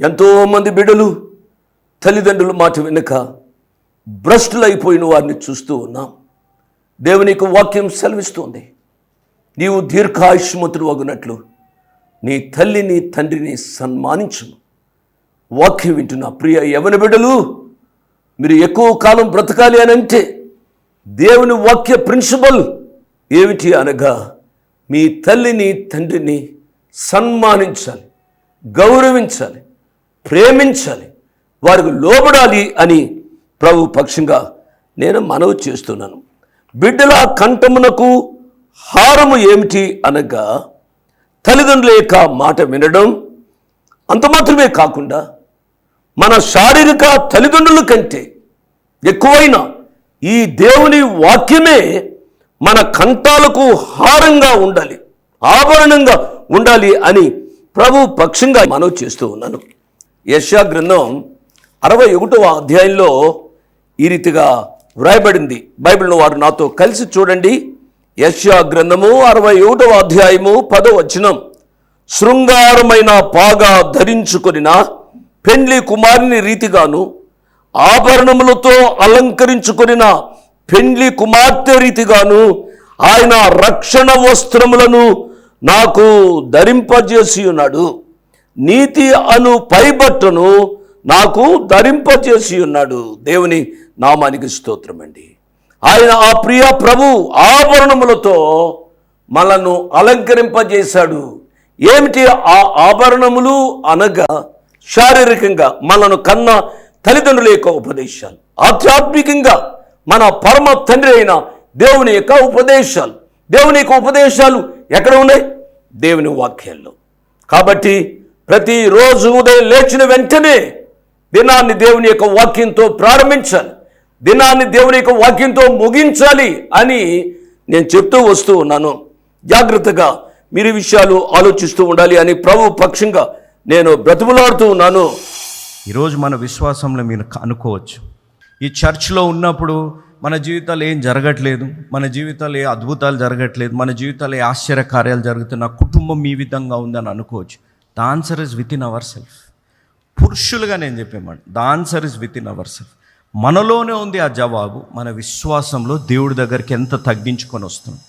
ఎంతోమంది బిడ్డలు తల్లిదండ్రుల మాట వెనుక భ్రష్టులైపోయిన వారిని చూస్తూ ఉన్నాం. దేవుని వాక్యం సెలవిస్తోంది. నీవు దీర్ఘాయుష్మంతుడు అగునట్లు నీ తల్లిని తండ్రిని సన్మానించుము. వాక్యం వింటున్న ప్రియ యవన బిడ్డలు మీరు ఎక్కువ కాలం బ్రతకాలి అని అంటే దేవుని వాక్య ప్రిన్సిపల్ ఏమిటి అనగా మీ తల్లిని తండ్రిని సన్మానించాలి గౌరవించాలి. ప్రేమించాలి. వారికి లోబడాలి అని ప్రభు పక్షంగా నేను మనవి చేస్తున్నాను. బిడ్డల కంఠమునకు హారము ఏమిటి అనగా తల్లిదండ్రుల యొక్క మాట వినడం అంత మాత్రమే కాకుండా మన శారీరక తల్లిదండ్రుల కంటే ఎక్కువైన ఈ దేవుని వాక్యమే మన కంఠాలకు హారంగా ఉండాలి ఆభరణంగా ఉండాలి అని ప్రభు పక్షంగా మనవి చేస్తూ ఉన్నాను. యశా గ్రంథం అరవై ఒకటవ అధ్యాయంలో ఈ రీతిగా వ్రాయబడింది. బైబిల్ను వారు నాతో కలిసి చూడండి. యశా గ్రంథము అరవై ఒకటవ అధ్యాయము పదో వచనం. శృంగారమైన పాగా ధరించుకొనిన పెండ్లి కుమారుని రీతిగాను ఆభరణములతో అలంకరించుకొనిన పెండ్లి కుమార్తె రీతిగాను ఆయన రక్షణ వస్త్రములను నాకు ధరింపజేసి ఉన్నాడు నీతి అను పైబట్టను నాకు ధరింపచేసి ఉన్నాడు. దేవుని నామానికి స్తోత్రం అండి. ఆయన ఆ ప్రియ ప్రభు ఆభరణములతో మనను అలంకరింపజేశాడు. ఏమిటి ఆ ఆభరణములు? అనగా శారీరకంగా మనను కన్న తల్లిదండ్రుల యొక్క ఉపదేశాలు. ఆధ్యాత్మికంగా మన పరమ తండ్రి అయిన దేవుని యొక్క ఉపదేశాలు. దేవుని యొక్క ఉపదేశాలు ఎక్కడ ఉన్నాయి? దేవుని వాక్యాల్లో. కాబట్టి ప్రతిరోజు ఉదయం లేచిన వెంటనే దినాన్ని దేవుని యొక్క వాక్యంతో ప్రారంభించాలి. దినాన్ని దేవుని యొక్క వాక్యంతో ముగించాలి అని నేను చెప్తూ వస్తూ ఉన్నాను. జాగ్రత్తగా మీరు విషయాలు ఆలోచిస్తూ ఉండాలి అని ప్రభు పక్షంగా నేను బ్రతుములాడుతూ ఉన్నాను. ఈరోజు మన విశ్వాసంలో మీరు అనుకోవచ్చు. ఈ చర్చ్లో ఉన్నప్పుడు మన జీవితాలు ఏం జరగట్లేదు మన జీవితాలు ఏ అద్భుతాలు జరగట్లేదు మన జీవితాలు ఏ ఆశ్చర్య కార్యాలు జరుగుతున్న కుటుంబం ఈ విధంగా ఉందని అనుకోవచ్చు. The answer is within our self పురుషులుగా నేను చెప్పేమాట. The answer is within our self మనలోనే ఉంది ఆ జవాబు. మన విశ్వాసంలో దేవుడి దగ్గరికి ఎంత తగ్గించుకొని వస్తున్నాం.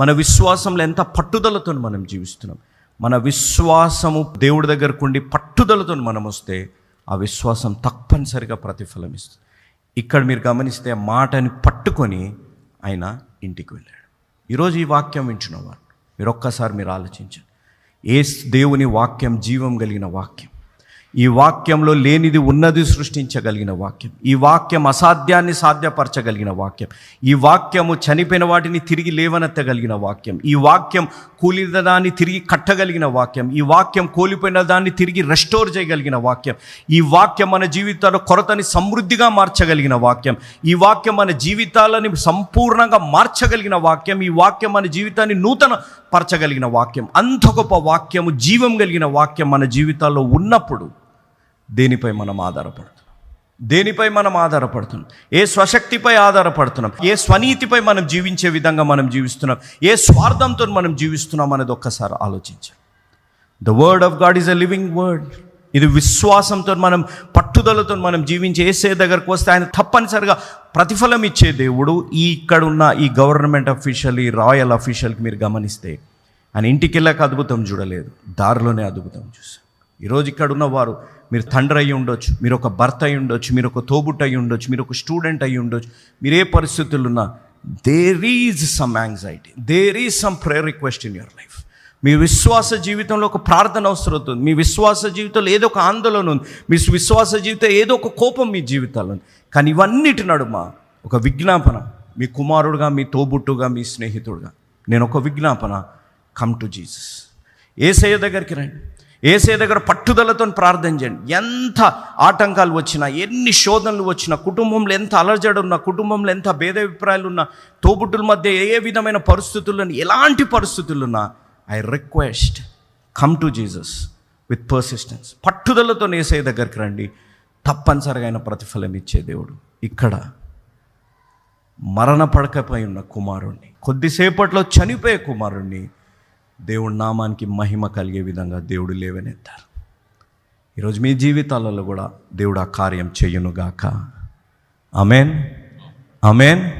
మన విశ్వాసంలో ఎంత పట్టుదలతో మనం జీవిస్తున్నాం. మన విశ్వాసము దేవుడి దగ్గరకు ఉండి పట్టుదలతో మనం వస్తే ఆ విశ్వాసం తప్పనిసరిగా ప్రతిఫలం ఇస్తుంది. ఇక్కడ మీరు గమనిస్తే మాటని పట్టుకొని ఆయన ఇంటికి వెళ్ళాడు. ఈరోజు ఈ వాక్యం వింటున్నవారు మీరు ఒక్కసారి మీరు ఆలోచించండి. ఏ దేవుని వాక్యం జీవం కలిగిన వాక్యం. ఈ వాక్యంలో లేనిది ఉన్నది సృష్టించగలిగిన వాక్యం. ఈ వాక్యం అసాధ్యాన్ని సాధ్యపరచగలిగిన వాక్యం. ఈ వాక్యము చనిపోయిన వాటిని తిరిగి లేవనెత్తగలిగిన వాక్యం. ఈ వాక్యం కూలిన దాన్ని తిరిగి కట్టగలిగిన వాక్యం. ఈ వాక్యం కోల్పోయిన దాన్ని తిరిగి రెస్టోర్ చేయగలిగిన వాక్యం. ఈ వాక్యం మన జీవితాల కొరతని సమృద్ధిగా మార్చగలిగిన వాక్యం. ఈ వాక్యం మన జీవితాలని సంపూర్ణంగా మార్చగలిగిన వాక్యం. ఈ వాక్యం మన జీవితాన్ని నూతన పరచగలిగిన వాక్యం. అంత గొప్ప వాక్యము జీవం కలిగిన వాక్యం మన జీవితాల్లో ఉన్నప్పుడు దేనిపై మనం ఆధారపడుతున్నాం? దేనిపై మనం ఆధారపడుతున్నాం? ఏ స్వశక్తిపై ఆధారపడుతున్నాం? ఏ స్వనీతిపై మనం జీవించే విధంగా మనం జీవిస్తున్నాం? ఏ స్వార్థంతో మనం జీవిస్తున్నాం అనేది ఒక్కసారి ఆలోచించాం the word of God is a living word ఇది విశ్వాసంతో మనం పట్టుదలతో మనం జీవించి ఏసే దగ్గరకు వస్తే ఆయన తప్పనిసరిగా ప్రతిఫలం ఇచ్చే దేవుడు ఈ ఇక్కడ ఉన్న ఈ గవర్నమెంట్ అఫీషియల్ ఈ రాయల్ అఫీషియల్కి మీరు గమనిస్తే ఆయన ఇంటికి వెళ్ళాక అద్భుతం చూడలేదు దారిలోనే అద్భుతం చూసాం ఈరోజు ఇక్కడ ఉన్నవారు మీరు తండ్రి అయి ఉండొచ్చు మీరు ఒక భర్త అయి ఉండొచ్చు మీరు ఒక తోబుట్ అయి ఉండొచ్చు మీరు ఒక స్టూడెంట్ అయి ఉండొచ్చు మీరు ఏ పరిస్థితుల్లో ఉన్నా there is some anxiety there is some prayer request in your life మీ విశ్వాస జీవితంలో ఒక ప్రార్థన అవసరం అవుతుంది. మీ విశ్వాస జీవితంలో ఏదో ఒక ఆందోళన ఉంది. మీ విశ్వాస జీవితం ఏదో ఒక కోపం మీ జీవితాల్లో ఉంది. కానీ ఇవన్నిటి నడుమ ఒక విజ్ఞాపన. మీ కుమారుడుగా మీ తోబుట్టుగా మీ స్నేహితుడుగా. నేను ఒక విజ్ఞాపన. కమ్ టు జీసస్ ఏసయ్య దగ్గరికి రండి. ఏసే దగ్గర పట్టుదలతో ప్రార్థన చేయండి. ఎంత ఆటంకాలు వచ్చినా ఎన్ని శోధనలు వచ్చినా కుటుంబంలో ఎంత అలజడి ఉన్నా కుటుంబంలో ఎంత భేదాభిప్రాయాలు ఉన్నా తోబుట్టుల మధ్య ఏ విధమైన పరిస్థితులను ఎలాంటి పరిస్థితులున్నా I request come to Jesus with persistence పట్టుదలతో నేసే దగ్గరికి రండి. తప్పనిసరిగా ఆయన ప్రతిఫలం ఇచ్చే దేవుడు. ఇక్కడ మరణ పడకపై ఉన్న కుమారుణ్ణి కొద్దిసేపట్లో చనిపోయే కుమారుణ్ణి దేవుడి నామానికి మహిమ కలిగే విధంగా దేవుడు లేవనెత్తారు. ఈరోజు మీ జీవితాలలో కూడా దేవుడు ఆ కార్యం చెయ్యునుగాక అమెన్ అమెన్